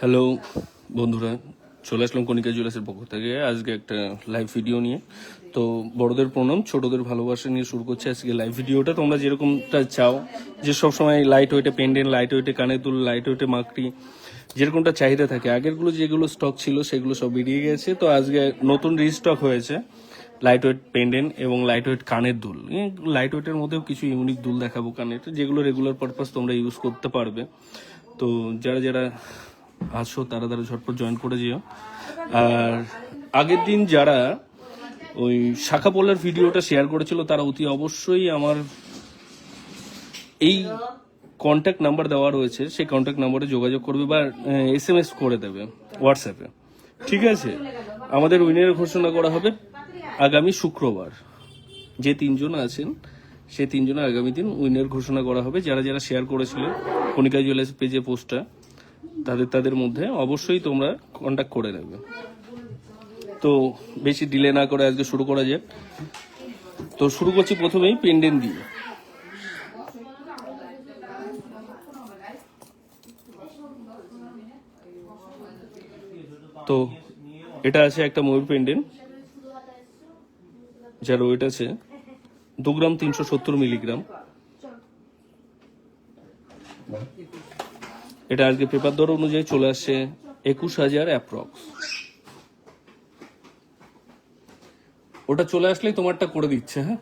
Hello বন্ধুরা। চলে আসলাম কণিকা জুয়েলার্সের পক্ষ থেকে। আজকে একটা লাইভ ভিডিও নিয়ে। তো বড়দের প্রণাম, ছোটদের ভালোবাসা নিয়ে শুরু করছে আজকে লাইভ ভিডিওটা তোমরা যেরকমটা চাও, যে সবসময় লাইট ওয়েটে পেন্ডেন্ট লাইট ওয়েটে কানের দুল লাইট ওয়েটে মাকড়ি, যেরকমটা চাহিদা থাকে। আগেরগুলো যেগুলো স্টক ছিল, সেগুলো সব বেরিয়ে গেছে। তো আজকে নতুন রিস্টক হয়েছে লাইট ওয়েট পেন্ডেন্ট এবং লাইট ওয়েট কানের দুল। লাইট ওয়েটের মধ্যেও কিছু ইউনিক দুল দেখাবো কানের। যেগুলো রেগুলার পারপাস তোমরা ইউজ করতে পারবে। তো যারা যারা আসো তারা তারা ঝটপট জয়েন করে যেও। আর আগের দিন যারা ওই শাখা পোলার ভিডিওটা শেয়ার করেছিল, তারা অতি অবশ্যই আমার এই কন্ট্যাক্ট নাম্বার দেওয়া রয়েছে, সেই কন্ট্যাক্ট নাম্বারে যোগাযোগ করবে বা এস এম এস করে দেবে হোয়াটসঅ্যাপে ঠিক আছে? আমাদের উইনের ঘোষণা করা হবে আগামী শুক্রবার। যে তিনজন আছেন, সে তিনজনের আগামী দিন উইনার ঘোষণা করা হবে। যারা যারা শেয়ার করেছিলেন কণিকা জুয়েলার্স পেজে পোস্টটা তাদের তাদের মধ্যে অবশ্যই তোমরা কন্ট্যাক্ট করে নেবে। তো বেশি ডিলে না করে আজকে শুরু করা যাক। তো শুরু করছি প্রথমেই পেন্ডেন্ট দিয়ে। তো এটা আছে একটা ময়ূর পেন্ডেন্ট যার ওয়েট আছে দু গ্রাম তিনশো সত্তর মিলিগ্রাম এটা আজকে পেপার দর অনুযায়ী চলে আসছে একুশ হাজার অ্যাপ্রক্স ওটা চলে আসলেই তোমারটা করে দিচ্ছে হ্যাঁ?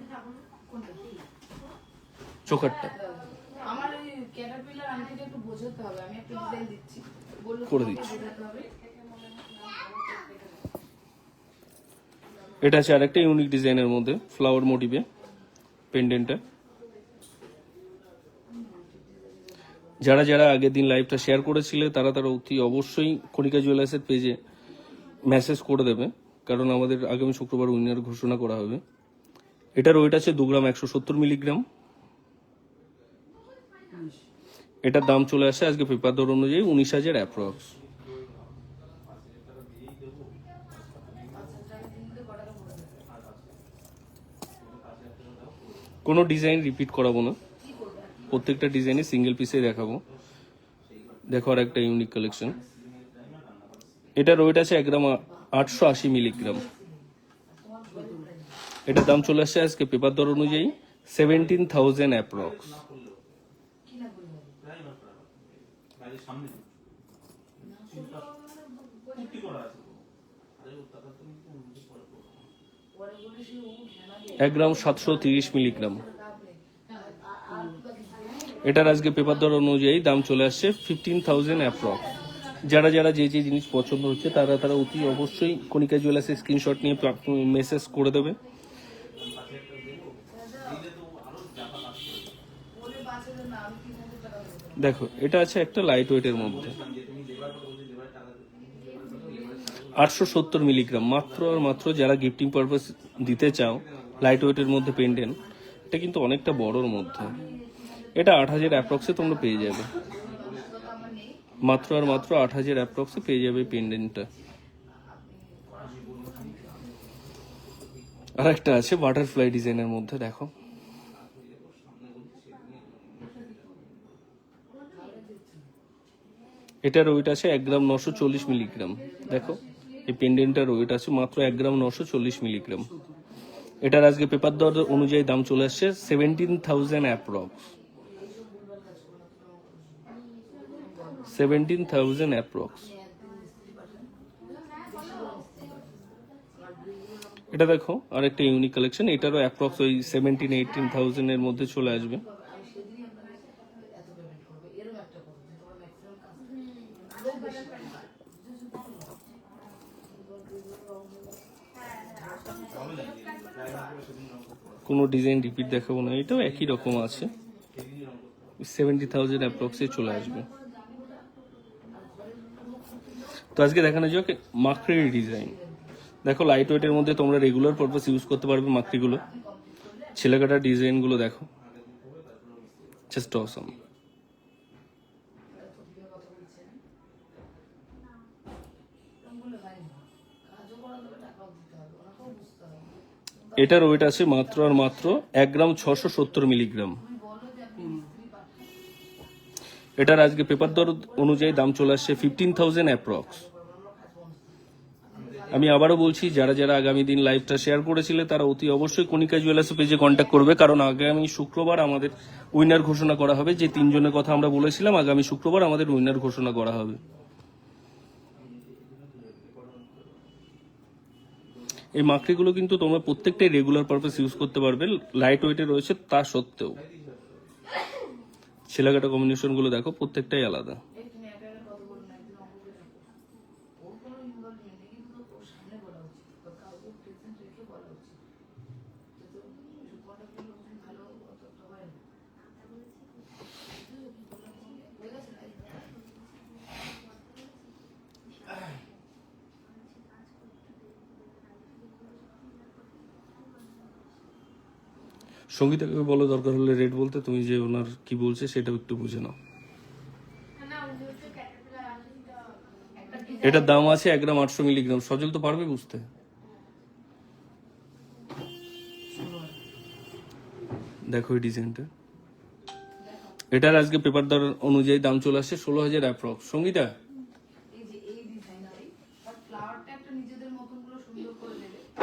বলল করে দিচ্ছি। এটা আছে আরেকটা ইউনিক ডিজাইনের মধ্যে ফ্লাওয়ার মোটিভে পেন্ডেন্টটা যারা যারা আগের দিন লাইভটা শেয়ার করেছিলে, তারা তারা অতি অবশ্যই কণিকা জুয়েলার্সের পেজে মেসেজ করে দেবে, কারণ আমাদের আগামী শুক্রবার উইনার ঘোষণা করা হবে। এটার ওয়েট আছে দু গ্রাম একশো সত্তর মিলিগ্রাম এটার দাম চলে আসে আজকে পেপার দর অনুযায়ী উনিশ হাজার অ্যাপ্রক্স কোনো ডিজাইন রিপিট করাবো না। প্রত্যেকটা ডিজাইনে সিঙ্গেল পিসে দেখাবো। দেখো আর একটা ইউনিক কালেকশন এটার ওয়েট আছে এক গ্রাম আটশো আশি মিলিগ্রাম এটার দাম চলে আসছে আজকে পেপার দর অনুযায়ী সেভেন্টিন থাউজেন্ড অ্যাপ্রক্স এক গ্রাম সাতশো তিরিশ মিলিগ্রাম এটার আজকে পেপার দর অনুযায়ী দাম চলে আসছে ফিফটিন থাউজেন্ড অ্যাপ্রক্স যারা যারা যে যে জিনিস পছন্দ হচ্ছে, তারা তারা অতি অবশ্যই কণিকা জুয়েলার্সের স্ক্রিনশট নিয়ে মেসেজ করে দেবে। দেখো, এটা আছে একটা লাইট ওয়েটের মধ্যে। আটশো সত্তর মিলিগ্রাম মাত্র আর মাত্র যারা গিফটিং পারপাস দিতে চাও লাইট ওয়েটের মধ্যে পেন্ডেন্ট এটা কিন্তু অনেকটা বড়র মধ্যে। এটা আট হাজার অ্যাপ্রক্সে তোমরা পেয়ে যাবে। মাত্র আর মাত্র আট হাজার অ্যাপ্রক্সে পেয়ে যাবে পেন্ডেন্টটা আর একটা আছে বাটারফ্লাই ডিজাইনের মধ্যে, দেখো। এটার ওয়েট আছে এক গ্রাম নশো চল্লিশ মিলিগ্রাম দেখো। এই পেন্ডেন্টটার ওয়েট আছে মাত্র এক গ্রাম নশো চল্লিশ মিলিগ্রাম এটার আজকে পেপার দর অনুযায়ী দাম চলে আসছে seventeen thousand approx seventeen thousand approx এটা দেখো, আরেকটা ইউনিক কালেকশন এটারও অ্যাপ্রক্স ওই সেভেন্টিন এইটিন থাউজেন্ড এর মধ্যে চলে আসবে। কোনো ডিজাইন রিপিট দেখাবো না, এটাও একই রকম আছে। সেভেন্টি থাউজেন্ড অ্যাপ্রক্সে চলে আসবে। তো আজকে দেখানো যাক মাকড়ির ডিজাইন। দেখো লাইট ওয়েটের মধ্যে তোমরা রেগুলার পারপাস ইউজ করতে পারবে মাকড়িগুলো। ছেলেকাটার ডিজাইনগুলো দেখো। জাস্ট অসম এটার ওয়েট আছে মাত্র আর মাত্র এক গ্রাম ছশো সত্তর মিলিগ্রাম। এটার আজকে পেপার দর অনুযায়ী দাম চলে আসছে ফিফটিন থাউজেন্ড অ্যাপ্রক্স আমি আবারও বলছি, যারা যারা আগামী দিন লাইভটা শেয়ার করেছিলে, তারা অতি অবশ্যই কণিকা জুয়েলার্স পেজে কন্ট্যাক্ট করবে, কারণ আগামী শুক্রবার আমাদের উইনার ঘোষণা করা হবে। যে তিনজনের কথা আমরা বলেছিলাম, আগামী শুক্রবার আমাদের উইনার ঘোষণা করা হবে। এই মাকড়িগুলো কিন্তু তোমরা প্রত্যেকটাই রেগুলার পারপাস ইউজ করতে পারবে লাইট ওয়েটে রয়েছে তা সত্ত্বেও। ছেলেকাটা কম্বিনেশনগুলো দেখো প্রত্যেকটাই আলাদা এই তুমি একা একা কথা বলো না একদিন অঙ্ক করে রাখো। ওর কোনো ইনভলভমেন্ট নেই কিন্তু ওর সামনে বলা উচিত বা কাউকে প্রেজেন্ট রেখে বলা উচিত যাতে সুপারটা পেলে ওখানে ভালো অতটা হয় না হয়ে গেছে না? সঙ্গীতাকে বলো দরকার হলে রেট বলতে তুমি যে ওনার কি বলছে সেটা একটু বুঝে নাও। এটার দাম আছে এক গ্রাম আটশো মিলিগ্রাম। সজল তো পারবে বুঝতে। দেখো এই ডিজাইনটা। এটার আজকে পেপার দর অনুযায়ী দাম চলে আসছে ষোলো হাজার অ্যাপ্রক্স সঙ্গীতা?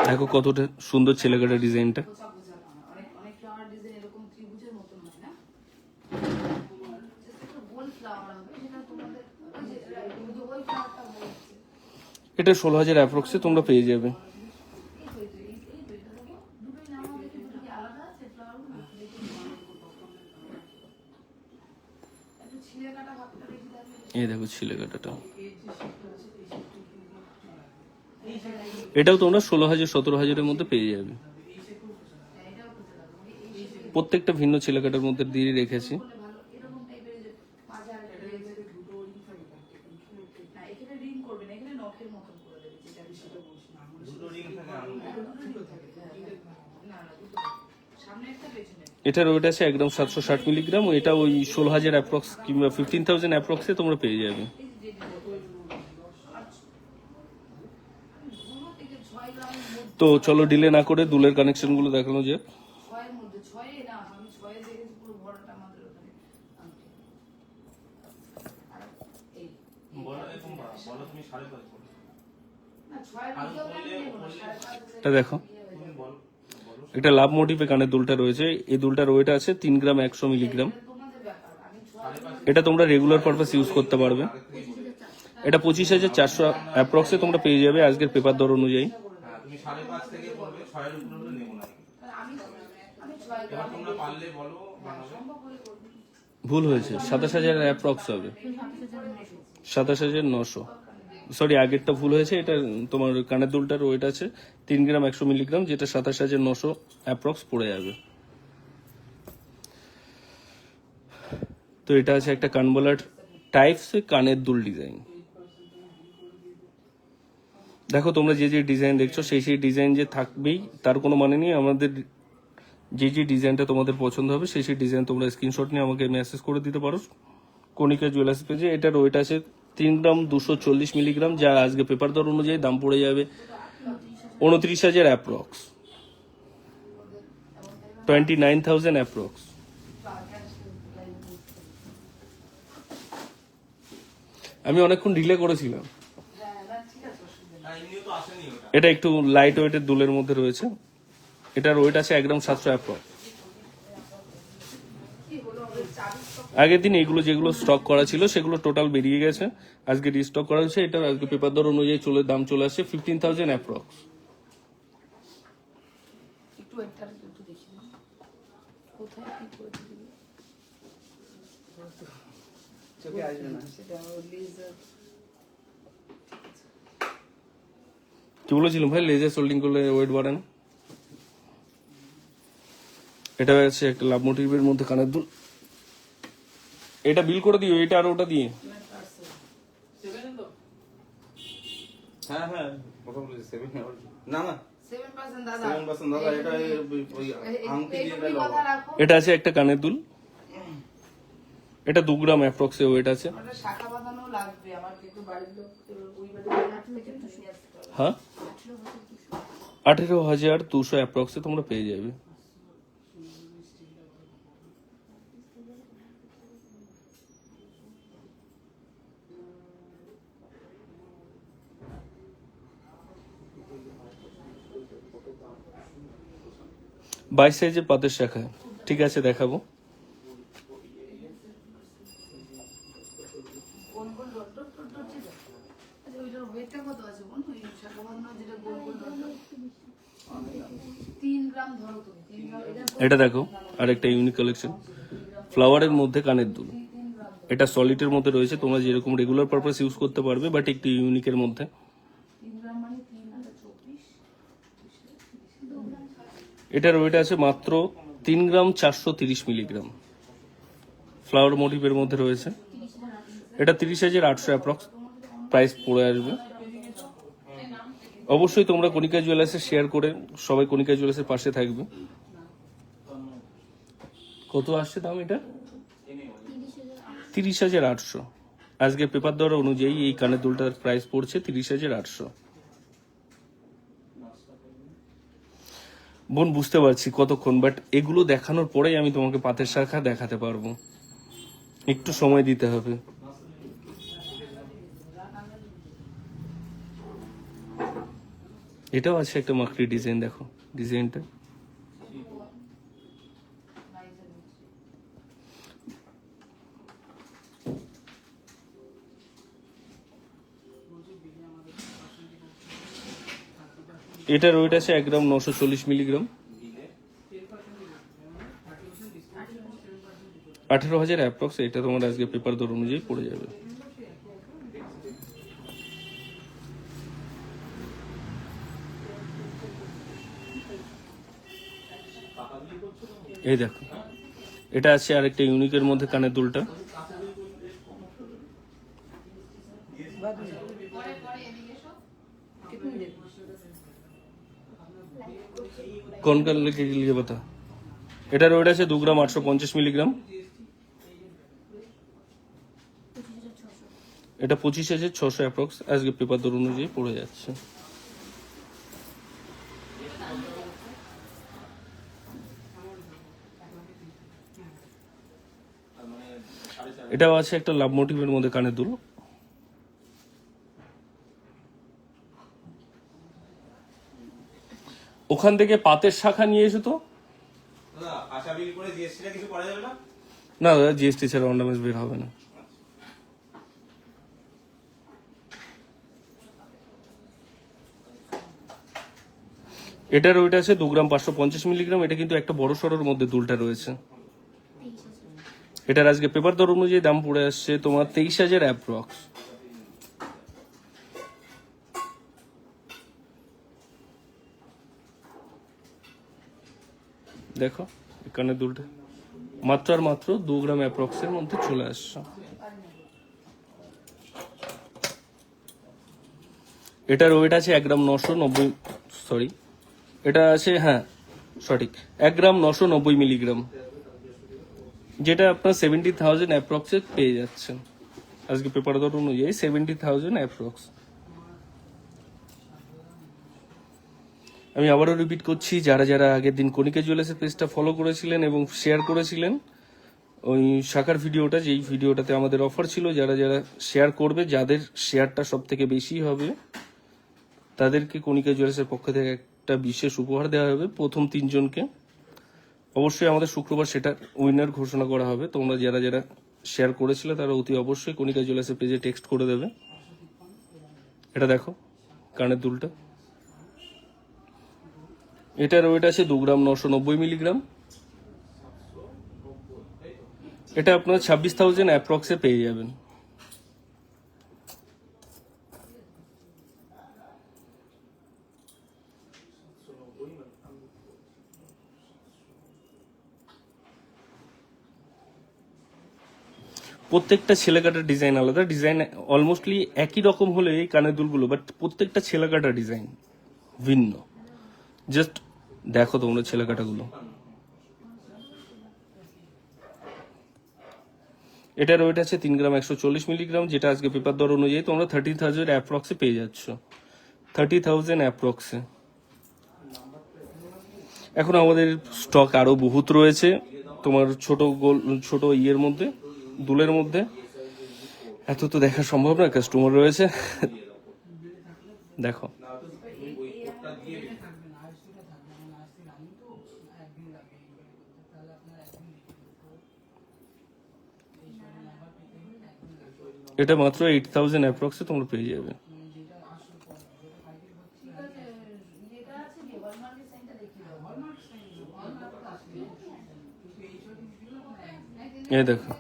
দেখো কতটা সুন্দর ছেলেকাটা ডিজাইনটা গোছা গোছা না অনেক অনেক ফ্লাওয়ার ডিজাইন এরকম ত্রিভুজের মতন হয় না Just একটা গোল ফ্লাওয়ার হবে সেটা তোমাদের ওই যে right, ওই যে ওই ফ্লাওয়ারটা বলছে এটা ষোলো হাজার অ্যাপ্রক্সে তোমরা পেয়ে যাবে। এই দেখো দুটোই নামও দেখে দুটো কি আলাদা আছে ফ্লাওয়ারগুলো দেখে একটু ছিঁড়ে কাটা ভাবটা দেখি তাহলে এই দেখো ছেলেকাটাটা এটাও তোমরা ষোলো হাজার, সতেরো হাজারের মধ্যে পেয়ে যাবে। প্রত্যেকটা ভিন্ন ছেলেকাটার মধ্যে দিয়ে রেখেছি। এটার ওয়েট আছে একদম সাতশো ষাট মিলিগ্রাম এটা ওই ষোলো হাজার অ্যাপ্রক্স কিংবা ফিফটিন থাউজেন্ড অ্যাপ্রক্সে তোমরা পেয়ে যাবে। তো চলো ডিলে না করে দুলের কানেকশনগুলো দেখানো যাক। এটা দেখো। এটা লাভ মোটিভে কানের দুলটা রয়েছে। এই দুলটার ওয়েট আছে তিন গ্রাম একশো মিলিগ্রাম। এটা তোমরা রেগুলার পারপাস ইউজ করতে পারবে। এটা পঁচিশ হাজার চারশো অ্যাপ্রক্সে তোমরা পেয়ে যাবে আজকের পেপার দর অনুযায়ী। ভুল হয়েছে। সাতাশ হাজার অ্যাপ্রক্স হবে। সাতাশ হাজার নশো। সরি আগেরটা ভুল হয়েছে, এটা তোমার কানের দুলটার ওয়েট আছে, তিন গ্রাম একশো মিলিগ্রাম যেটা সাতাশ হাজার নশো অ্যাপ্রক্স পড়ে যাবে। তো এটা আছে একটা কানবলার টাইপস কানের দুল ডিজাইন দেখো, তোমরা যে যে ডিজাইন দেখছ, সেই সেই ডিজাইন যে থাকবেই, তার কোনো মানে নেই, আমাদের যে যে ডিজাইনটা তোমাদের পছন্দ হবে, সেই সেই ডিজাইন তোমরা স্ক্রিনশট নিয়ে আমাকে মেসেজ করে দিতে পারো। কণিকা জুয়েলার্স পেজে এটার ওয়েট আছে তিন গ্রাম দুশো চল্লিশ মিলিগ্রাম, যা আজকে পেপার দর অনুযায়ী দাম পড়ে যাবে উনত্রিশ হাজার approx twenty nine thousand approx আমি অনেকক্ষণ ডিলে করেছিলাম। এটা একটু লাইট ওয়েটের দুলের মধ্যে রয়েছে। এটার ওয়েট আছে একদম সাতশো অ্যাপ্রক্স কি হলো ওই চাবি stock আগের দিন এগুলো যেগুলো স্টক করা ছিল সেগুলো টোটাল বেরিয়ে গেছে। আজকে রিস্টক করা হয়েছে এটা আজকে পেপার দর অনুযায়ী চলে দাম চলে আসছে ফিফটিন থাউজেন্ড অ্যাপ্রক্স একটু একটা একটু দেখি কোথায় কি বলেছিলাম ভাই? লেজার সোল্ডিং করলে ওয়েট বাড়ে না এটা আছে একটা লাভ মোটিভের মধ্যে কানের দুল। এটা বিল করে দিও এটা আর ওটা দিয়ে। হ্যাঁ হ্যাঁ কথা বলেছি সেভেন না না। 7% দাদা। সেভেন পার্সেন্ট দাদা এটা আছে একটা কানের দুল। এটা দু গ্রাম অ্যাপ্রক্সে ওয়েট আছে। হ্যাঁ? আঠেরো হাজার দুশো। অ্যাপ্রক্সে তোমরা পেয়ে যাবে। ডট তিন পাতের শাখা। ঠিক আছে দেখাবো। এটা দেখো আর একটা ইউনিক কালেকশন ফ্লাওয়ারের মধ্যে কানের দুল। এটা সলিডের মধ্যে রয়েছে তোমরা যেরকম রেগুলার পারপাস ইউজ করতে পারবে বাট একটু ইউনিকের মধ্যে তিন গ্রাম মানে তিন হাজার চব্বিশ এটার ওয়েট আছে মাত্র তিন গ্রাম চারশো তিরিশ মিলিগ্রাম। ফ্লাওয়ার মোটিভের মধ্যে রয়েছে। এটা তিরিশ হাজার আটশো অ্যাপ্রক্স প্রাইস পড়ে আসবে। অবশ্যই তোমরা কণিকা জুয়েলার্সে শেয়ার করে সবাই কণিকা জুয়েলার্সের পাশে থাকবে। কত আসছে দাম এটা? তিরিশ হাজার আটশো। আজকে পেপার দর অনুযায়ী এই কানের দুলটার প্রাইস পড়ছে তিরিশ হাজার আটশো। বোন, বুঝতে পারছি কতক্ষণ বাট এগুলো দেখানোর পরেই আমি তোমাকে পাতের শাখা দেখাতে পারব। একটু সময় দিতে হবে। এটাও আছে একটা মাকড়ি ডিজাইন দেখো। ডিজাইনটা এটার ওয়েট আছে এক গ্রাম নশো চল্লিশ মিলিগ্রাম। আঠেরো হাজার অ্যাপ্রক্স এটা তোমার আজকে পেপার দর অনুযায়ী পড়ে যাবে। এই দেখো এটা আছে আরেকটা ইউনিকের মধ্যে কানের দুলটা। कौन कर लेके के लिए बता এটার ওয়েট আছে দু গ্রাম আটশো পঞ্চাশ মিলিগ্রাম এটা পঁচিশ হাজার ছশো অ্যাপ্রক্স আজকে পেপার দর অনুযায়ী পড়ে যাচ্ছে এটাও আছে একটা লাভ মোটিভের মধ্যে কানের দুল ওখান থেকে পাতের শাখা নিয়ে এসো তো। না? না দাদা জিএসটি ছাড়া অর্নামেন্টস বের হবে না। এটার ওইটা আছে দু গ্রাম পাঁচশো পঞ্চাশ মিলিগ্রাম এটা কিন্তু একটা বড় সড়োর মধ্যে দুলটা রয়েছে। এটার আজকে পেপার দর অনুযায়ী দাম পড়ে আসছে তোমার তেইশ হাজার অ্যাপ্রক্স দেখো, এখানে দুলটা মাত্র আর মাত্র দু গ্রাম অ্যাপ্রক্সের মধ্যে চলে আসছে। এটার ওয়েট আছে এক গ্রাম নশো নব্বই সরি এটা আছে হ্যাঁ সঠিক। এক গ্রাম নশো নব্বই মিলিগ্রাম। যেটা আপনার সেভেন্টি থাউজেন্ড অ্যাপ্রক্সে পেয়ে যাচ্ছেন। আজকে পেপার দর অনুযায়ী সেভেন্টি থাউজেন্ড অ্যাপ্রক্স আমি আবারও রিপিট করছি, যারা যারা আগের দিন কণিকা জুয়েলার্সের পেজটা ফলো করেছিলেন এবং শেয়ার করেছিলেন, ওই শাখার ভিডিওটা যেই ভিডিওটাতে আমাদের অফার ছিল, যারা যারা শেয়ার করবে, যাদের শেয়ারটা সব থেকে বেশি হবে, তাদেরকে কণিকা জুয়েলার্সের পক্ষ থেকে একটা বিশেষ উপহার দেওয়া হবে, প্রথম তিনজনকে। অবশ্যই আমাদের শুক্রবার সেটা উইনার ঘোষণা করা হবে। তোমরা যারা যারা শেয়ার করেছিলে, তারা অতি অবশ্যই কণিকা জুয়েলার্সের পেজে টেক্সট করে দেবে। এটা দেখো, কানের দুলটা। এটার ওয়েট আছে দু গ্রাম নশো নব্বই মিলিগ্রাম। এটা আপনার ছাব্বিশ থাউজেন্ড অ্যাপ্রক্সে পেয়ে যাবেন। প্রত্যেকটা ছেলে কাটার ডিজাইন আলাদা। ডিজাইন অলমোস্টলি একই রকম হলে এই কানের দুলগুলো বাট প্রত্যেকটা ছেলে কাটা ডিজাইন ভিন্ন। জাস্ট দেখো তোমরা ছেলে কাটাগুলো। এটার ওয়েট আছে তিন গ্রাম একশো চল্লিশ মিলিগ্রাম যেটা আজকে পেপার দর অনুযায়ী তোমরা থার্টি থাউজেন্ড অ্যাপ্রক্সে পেয়ে যাচ্ছ। থার্টি থাউজেন্ড অ্যাপ্রক্সে এখন আমাদের স্টক আরও বহুত রয়েছে, তোমার ছোট গোল, ছোট ইয়ের মধ্যে, দুলের মধ্যে। এত তো দেখা সম্ভব না কাস্টমার রয়েছে। দেখো। এটা মাত্র এইট থাউজেন্ড অ্যাপ্রক্সে তোমরা পেয়ে যাবে। এ দেখো।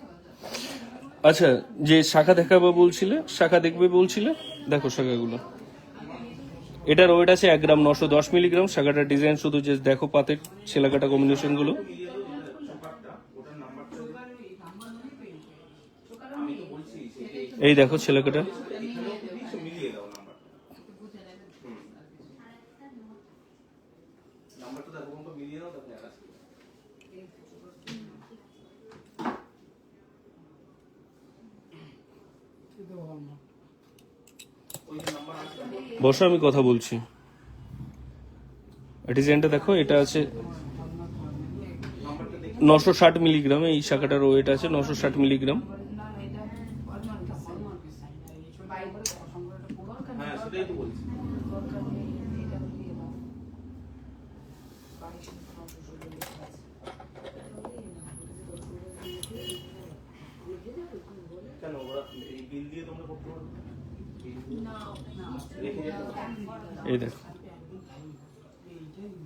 আচ্ছা যে শাখা দেখাবো বলছিলে, শাখা দেখবে বলছিলে? দেখো শাখাগুলো। এটার ওয়েট আছে এক গ্রাম নশো দশ মিলিগ্রাম, শাখাটার ডিজাইন শুধু যে দেখো পাতের, ছেলাকাটা কম্বিনেশনগুলো এই দেখো ছেলাকাটা মিলিয়ে দাও নাম্বার নাম্বারটা দেখো কোনটা মিলিয়ে দাও তারপরে আকাশ ওই যে নাম্বার আছে বসো, আমি কথা বলছি। ডিজাইনটা দেখো, এটা আছে নশো ষাট মিলিগ্রাম, এই শাখাটার ওয়েট আছে নশো ষাট মিলিগ্রাম না এটা হলমার্কের হলমার্কের সাইন আর এই ছবি বাইরে সংগ্রহটা পুরো হ্যাঁ সেটাই তো বলছি দরকার নেই এটা দিয়ে দাও বাইশ নশো ষোলো লেখা আছে কেন ওরা এই বিল দিয়ে তোমরা করতে পারবে বিল দিয়ে? রেখে যেতে পারবে? এই দেখো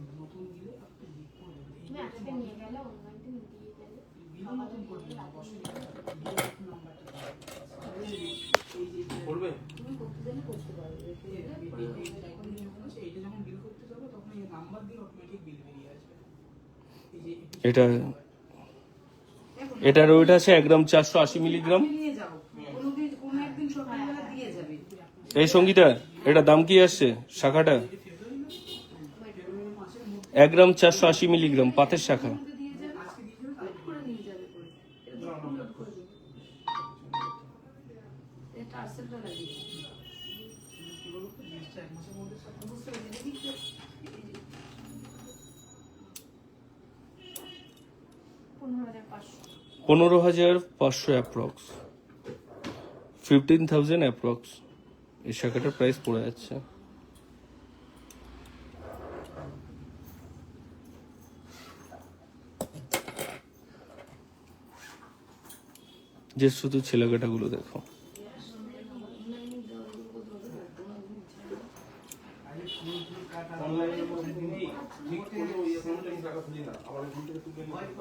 তুমি আজকে নিয়ে গেলে অনলাইন দিয়ে গেলে। করবে তুমি করতে জানি করতে পারবে এইটা যখন বিল করতে যাবে তখন এই নাম্বার দিয়ে অটোমেটিক বিল বেরিয়ে আসবে এটা এটার ওয়েট আছে এক গ্রাম চারশো আশি মিলিগ্রাম। দিয়ে যাবে এই সঙ্গীতা এটা দাম কি আসছে? শাখাটা এক গ্রাম চারশো আশি মিলিগ্রাম পাতের শাখা। পনেরো হাজার পাঁচশো অ্যাপ্রক্স ফিফটিন থাউজেন্ড অ্যাপ্রক্স এই শাখাটার প্রাইস পড়ে যাচ্ছে যে শুধু ছেলেকাটাগুলো দেখো অনলাইনে মধ্যে নেই ঠিক করে ওই অ্যাকাউন্টে আমি টাকা তুলি না আবার ওখান থেকে শুধু নিতে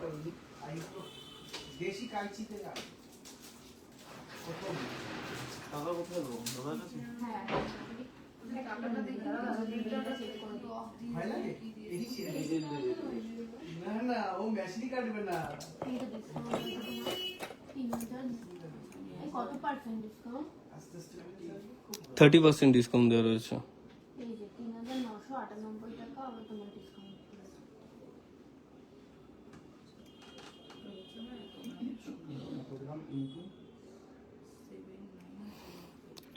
পারবে দেশি কাইচিতে যায় টাকা কোথায় দেবো দাদার কাছে দেখি না, না ও কাটবে না। কত percent discount thirty percent discount দেওয়া রয়েছে। এই যে তিন হাজার নশো আটানব্বই টাকা আবার তোমার ডিসকাউন্ট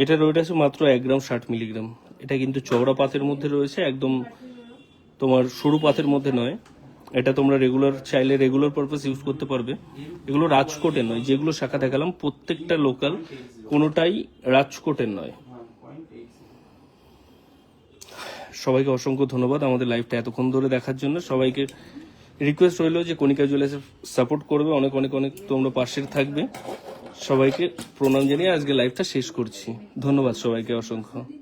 এটার ওয়েট আছে মাত্র এক গ্রাম ষাট মিলিগ্রাম। এটা কিন্তু চওড়া পাতের মধ্যে রয়েছে একদম তোমার সরু পাতের মধ্যে নয়। এটা তোমরা রেগুলার চাইলে রেগুলার পারপাস ইউজ করতে পারবে। এগুলো রাজকোটের নয়, যেগুলো শাখা দেখালাম, প্রত্যেকটা লোকাল কোনোটাই রাজকোটের নয়। সবাইকে অসংখ্য ধন্যবাদ আমাদের লাইভটা এতক্ষণ ধরে দেখার জন্য। সবাইকে রিকোয়েস্ট রইল যে কণিকা জুয়েলার্স সাপোর্ট করবে। অনেক অনেক অনেক তোমরা পাশে থাকবে। সবাইকে প্রণাম জানিয়ে আজকে লাইভটা শেষ করছি। ধন্যবাদ সবাইকে অসংখ্য।